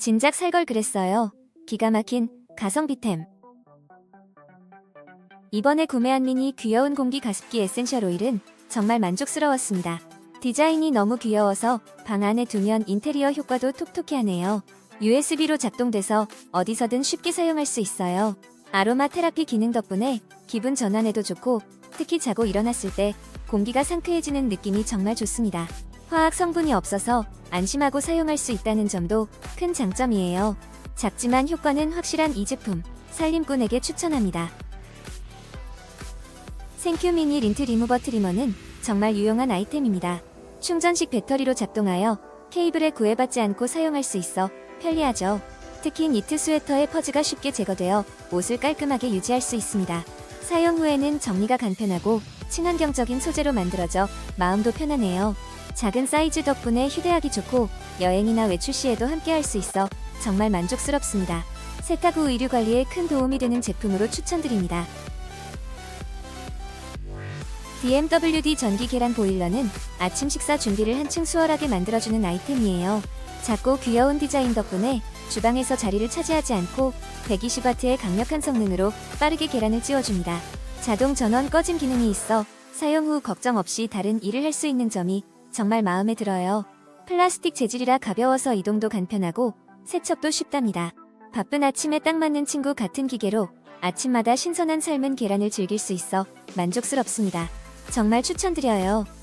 진작 살 걸 그랬어요. 기가 막힌 가성비템. 이번에 구매한 미니 귀여운 공기 가습기 에센셜 오일은 정말 만족스러웠습니다. 디자인이 너무 귀여워서 방 안에 두면 인테리어 효과도 톡톡히 하네요. USB로 작동돼서 어디서든 쉽게 사용할 수 있어요. 아로마 테라피 기능 덕분에 기분 전환에도 좋고 특히 자고 일어났을 때 공기가 상쾌해지는 느낌이 정말 좋습니다. 화학 성분이 없어서 안심하고 사용할 수 있다는 점도 큰 장점이에요. 작지만 효과는 확실한 이 제품, 살림꾼에게 추천합니다. 생큐 미니 린트 리무버 트리머는 정말 유용한 아이템입니다. 충전식 배터리로 작동하여 케이블에 구애받지 않고 사용할 수 있어 편리하죠. 특히 니트 스웨터의 퍼즈가 쉽게 제거되어 옷을 깔끔하게 유지할 수 있습니다. 사용 후에는 정리가 간편하고 친환경적인 소재로 만들어져 마음도 편하네요. 작은 사이즈 덕분에 휴대하기 좋고 여행이나 외출 시에도 함께 할 수 있어 정말 만족스럽습니다. 세탁 후 의류 관리에 큰 도움이 되는 제품으로 추천드립니다. DMWD 전기 계란 보일러는 아침 식사 준비를 한층 수월하게 만들어주는 아이템이에요. 작고 귀여운 디자인 덕분에 주방에서 자리를 차지하지 않고 120W의 강력한 성능으로 빠르게 계란을 찌워줍니다. 자동 전원 꺼짐 기능이 있어 사용 후 걱정 없이 다른 일을 할 수 있는 점이 정말 마음에 들어요. 플라스틱 재질이라 가벼워서 이동도 간편하고 세척도 쉽답니다. 바쁜 아침에 딱 맞는 친구 같은 기계로 아침마다 신선한 삶은 계란을 즐길 수 있어 만족스럽습니다. 정말 추천드려요.